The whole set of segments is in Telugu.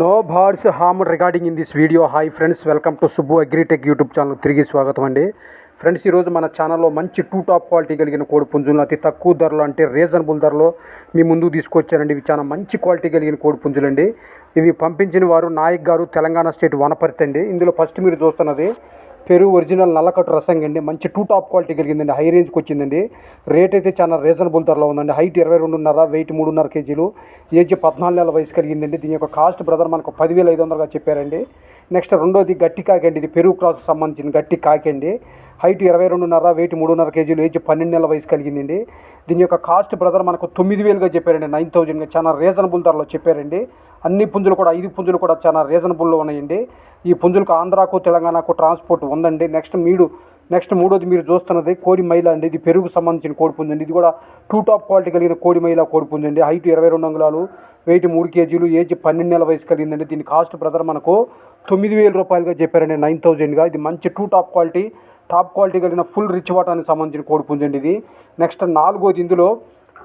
No birds harm regarding in this video hi friends welcome to Subbu Agritech YouTube channel తిరిగి స్వాగతం అండి. ఫ్రెండ్స్ ఈరోజు మన ఛానల్లో మంచి టూ టాప్ క్వాలిటీ కలిగిన కోడి పుంజులను అతి తక్కువ ధరలో అంటే రీజనబుల్ ధరలో మీ ముందుకు తీసుకొచ్చారండి ఇవి చాలా మంచి క్వాలిటీ కలిగిన కోడి పుంజులండి. ఇవి పంపించిన వారు నాయక్ గారు తెలంగాణ స్టేట్ వనపర్తి అండి. ఇందులో ఫస్ట్ మీరు చూస్తున్నది పెరుగు ఒరిజినల్ నల్లకట్టు రసం అండి. మంచి టూ టాప్ క్వాలిటీ కలిగిందండి. హై రేంజ్కి వచ్చిందండి. రేట్ అయితే చాలా రీజనబుల్ ధరలో ఉందండి. హైట్ ఇరవై రెండున్నర వెయిట్ మూడున్నర కేజీలు. ఏజ్ పద్నాలుగు నెలల వయసు కలిగిందండి. దీని యొక్క కాస్ట్ బ్రదర్ మనకు పదివేల ఐదు వందలుగా చెప్పారండి. నెక్స్ట్ రెండోది గట్టి కాకండి ఇది పెరుగు క్రాస్ సంబంధించిన గట్టి కాకండి హైట్ ఇరవై రెండున్నర వెయిట్ మూడున్నర కేజీలు. ఏజ్ పన్నెండు నెలల వయసు కలిగిందండి. దీని యొక్క కాస్ట్ బ్రదర్ మనకు తొమ్మిది వేలుగా చెప్పారండి. నైన్ థౌజండ్గా చాలా రీజనబుల్ ధరలో చెప్పారండి. అన్ని పుంజులు కూడా ఐదు పుంజులు కూడా చాలా రీజనబుల్లో ఉన్నాయండి. ఈ పుంజులకు ఆంధ్రాకు తెలంగాణకు ట్రాన్స్పోర్ట్ ఉందండి. నెక్స్ట్ మీరు నెక్స్ట్ మూడోది మీరు చూస్తున్నది కోడి మైల అండి. ఇది పెరుగు సంబంధించిన కోడి పుంజండి. ఇది కూడా టూ టాప్ క్వాలిటీ కలిగిన కోడి మైల కోడి పుంజండి. హైట్ ఇరవై రెండు అంగుళాలు వెయిట్ మూడు కేజీలు ఏజ్ పన్నెండు నెలల వయసు కలిగిందండి. దీని కాస్ట్ బ్రదర్ మనకు తొమ్మిది వేల రూపాయలుగా చెప్పారండి. నైన్ థౌజండ్గా ఇది మంచి too top quality top quality కలిగిన ఫుల్ రిచ్ వాటానికి సంబంధించిన కోడి పుంజండి ఇది. నెక్స్ట్ నాలుగోది ఇందులో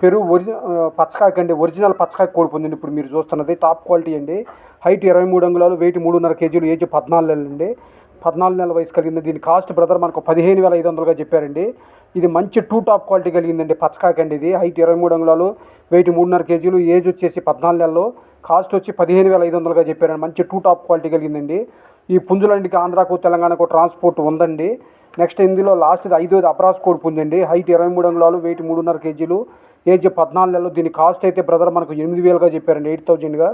పెరుగు ఒరిజి పచ్చకాయ అండి ఒరిజినల్ పచ్చకాయ కోడి పుంజండి ఇప్పుడు మీరు చూస్తున్నది. టాప్ క్వాలిటీ అండి. హైట్ ఇరవై మూడు అంగుళాలు వెయిట్ మూడున్నర కేజీలు ఏజ్ పద్నాలుగు నెలలు అండి. పద్నాలుగు నెలల వయసు కలిగింది. దీని కాస్ట్ బ్రదర్ మనకు పదిహేను వేల ఐదు వందలుగా చెప్పారండి. ఇది మంచి టూ టాప్ క్వాలిటీ కలిగిందండి పచ్చకాకండి ఇది. హైట్ ఇరవై మూడు అంగుళాలు వెయిట్ మూడున్నర కేజీలు ఏజ్ వచ్చేసి పద్నాలుగు నెలలు. కాస్ట్ వచ్చి పదిహేను వేల ఐదు వందలుగా చెప్పారండి. మంచి టూ టాప్ క్వాలిటీ కలిగిందండి. ఈ పుంజులండికి ఆంధ్రాకు తెలంగాణకు ట్రాన్స్పోర్ట్ ఉందండి. నెక్స్ట్ ఇందులో లాస్ట్ ఐదోది అప్రాస్ కోడి పుంజండి. హైట్ ఇరవై మూడు అంగుళాలు వెయిట్ మూడున్నర కేజీలు కేజీ పద్నాలుగు నెలలు దీని కాస్ట్ అయితే బ్రదర్ మనకు ఎనిమిది వేలుగా చెప్పారండి ఎయిట్ థౌజండ్గా.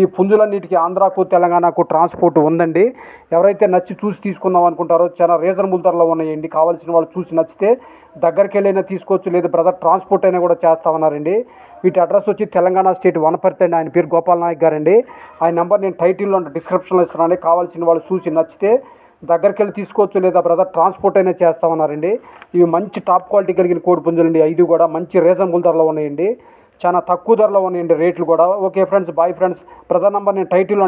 ఈ పుంజులన్నిటికీ ఆంధ్రాకు తెలంగాణకు ట్రాన్స్పోర్ట్ ఉందండి. ఎవరైతే నచ్చి చూసి తీసుకుందాం అనుకుంటారో చాలా రీజనబుల్ ధరలో ఉన్నాయండి. కావాల్సిన వాళ్ళు చూసి నచ్చితే దగ్గరికి వెళ్ళైనా తీసుకోవచ్చు లేదా బ్రదర్ ట్రాన్స్పోర్ట్ అయినా కూడా చేస్తామన్నారండి వీటి అడ్రస్ వచ్చి తెలంగాణ స్టేట్ వనపర్తి అండి. ఆయన పేరు గోపాల్ నాయక్ గారండి. ఆయన నెంబర్ నేను టైటిల్లో డిస్క్రిప్షన్లో ఇస్తున్నాను. కావాల్సిన వాళ్ళు చూసి నచ్చితే దగ్గరికి వెళ్ళి తీసుకోవచ్చు లేదా బ్రదర్? ట్రాన్స్పోర్ట్ అయినా చేస్తామన్నారండి ఇవి మంచి టాప్ క్వాలిటీ కలిగిన కోడి పుంజులండి. ఐదు కూడా మంచి రీజనబుల్ ధరలో ఉన్నాయండి. చాలా తక్కువ ధరలో ఉన్నాయండి రేట్లు కూడా. Okay friends boy friends. Brother number నేను టైటిల్